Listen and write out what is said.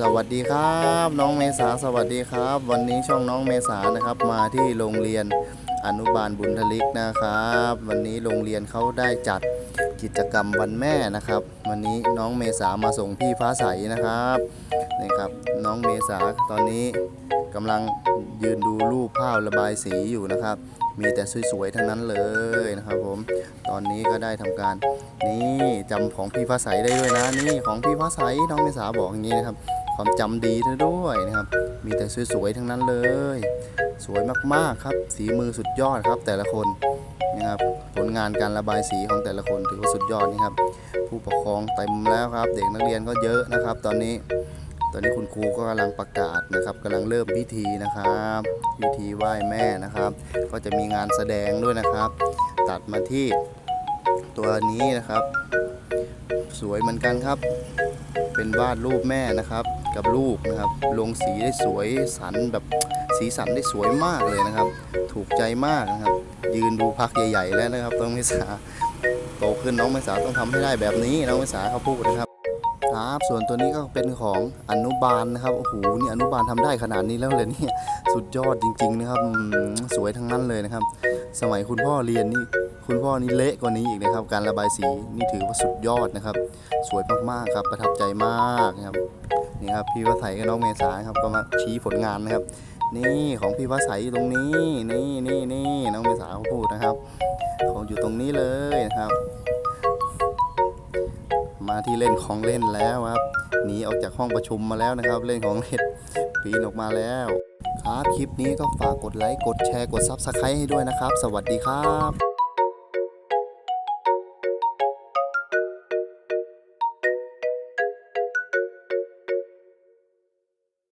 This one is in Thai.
สวัสดีครับ น้องเมษาสวัสดีครับ วันนี้ช่องน้องเมษานะครับ มาที่โรงเรียนอนุบาลบุญทลิกนะครับ วันนี้โรงเรียนเขาได้จัดกิจกรรมวันแม่นะครับ วันนี้น้องเมษามาส่งพี่ฟ้าใสนะครับนี่ครับ น้องเมษาตอนนี้กำลังยืนดูรูปภาพระบายสีอยู่นะครับมีแต่สวยๆ ทั้งนั้นเลยนะครับผม ตอนนี้ก็ได้ทำการนี่จำของพี่ฟ้าใสได้ด้วยนะ นี่ของพี่ฟ้าใสน้องเมษาบอกอย่างนี้นะครับ ความจำดีเธอด้วยนะครับ มีแต่สวยๆทั้งนั้นเลย สวยมากๆครับ สีมือสุดยอดครับ แต่ละคนนะครับ ผลงานการระบายสีของแต่ละคนถือว่าสุดยอดนี่ครับ ผู้ปกครองเต็มแล้วครับ เด็กนักเรียนก็เยอะนะครับ ตอนนี้ตอนนี้คุณครูก็กำลังประกาศนะครับกำลังเริ่มพิธีนะครับพิธีไหว้แม่นะครับ ก็จะมีงานแสดงด้วยนะครับ ตัดมาที่ตัวนี้นะครับ สวยเหมือนกันครับ เป็นวาดรูปแม่นะครับ กับลูกนะครับ ลงสีได้สวยสันแบบสีสันได้สวยมากเลยนะครับ ถูกใจมากนะครับ ยืนดูพักใหญ่ๆแล้วนะครับน้องเมษาโตขึ้นน้องเมษาต้องทำให้ได้แบบนี้น้องเมษาเขาพูดนะครับครับส่วนตัวนี้ก็เป็นของอนุบาลนะครับโอ้โหนี่อนุบาลทำได้ขนาดนี้แล้วเลยเนี่ยสุดยอดจริง ๆ นะครับสวยทั้งนั้นเลยนะครับ สมัยคุณพ่อเรียนนี่ คุณพ่อนี่เละกว่านี้อีกนะครับ การระบายสีนี่ถือว่าสุดยอดนะครับ สวยมากๆครับ ประทับใจมากนะครับนี่ครับพี่วัใสกับน้องเมษาครับก็มาชี้ผลงานนะครับ นี่ของพี่วัใสอยู่ตรงนี้นี่นี่นี่น้องเมษาเขาพูดนะครับของอยู่ตรงนี้เลยนะครับ มาที่เล่นของเล่นแล้วครับหนีออกจากห้องประชุมมาแล้วนะครับ เล่นของเล่นปีนออกมาแล้วครับ คลิปนี้ก็ฝากกดไลค์ กดแชร์ กด Subscribe ให้ด้วยนะครับ สวัสดีครับ